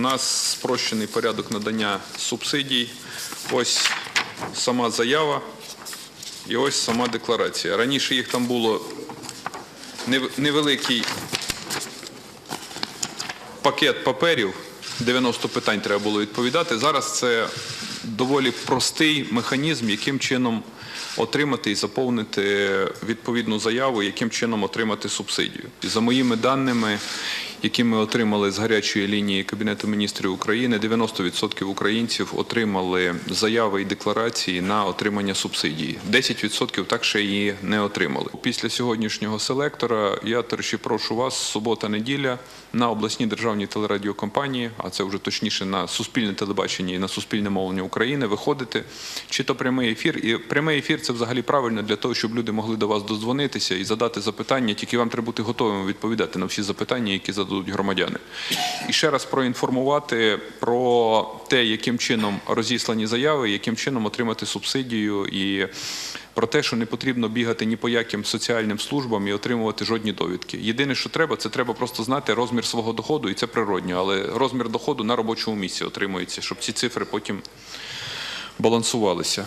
нас спрощений порядок надання субсидій. Ось сама заява і ось сама декларація. Раніше їх там було невеликий пакет паперів, 90 питань треба було відповідати. Зараз це доволі простий механізм, яким чином отримати і заповнити відповідну заяву, яким чином отримати субсидію. За моїми даними, які ми отримали з гарячої лінії Кабінету міністрів України, 90% українців отримали заяви і декларації на отримання субсидії. 10% так ще її не отримали. Після сьогоднішнього селектора я тож прошу вас субота-неділя на обласній державній телерадіокомпанії, а це вже точніше на суспільне телебачення і на суспільне мовлення України, виходити чи то прямий ефір. І прямий ефір це взагалі правильно для того, щоб люди могли до вас додзвонитися і задати запитання. Тільки вам треба бути готовими відповідати на всі запитання, які зададуть громадяни. І ще раз проінформувати про те, яким чином розіслані заяви, яким чином отримати субсидію і про те, що не потрібно бігати ні по яким соціальним службам і отримувати жодні довідки. Єдине, що треба, це треба просто знати розмір свого доходу, і це природньо. Але розмір доходу на робочому місці отримується, щоб ці цифри потім балансувалися.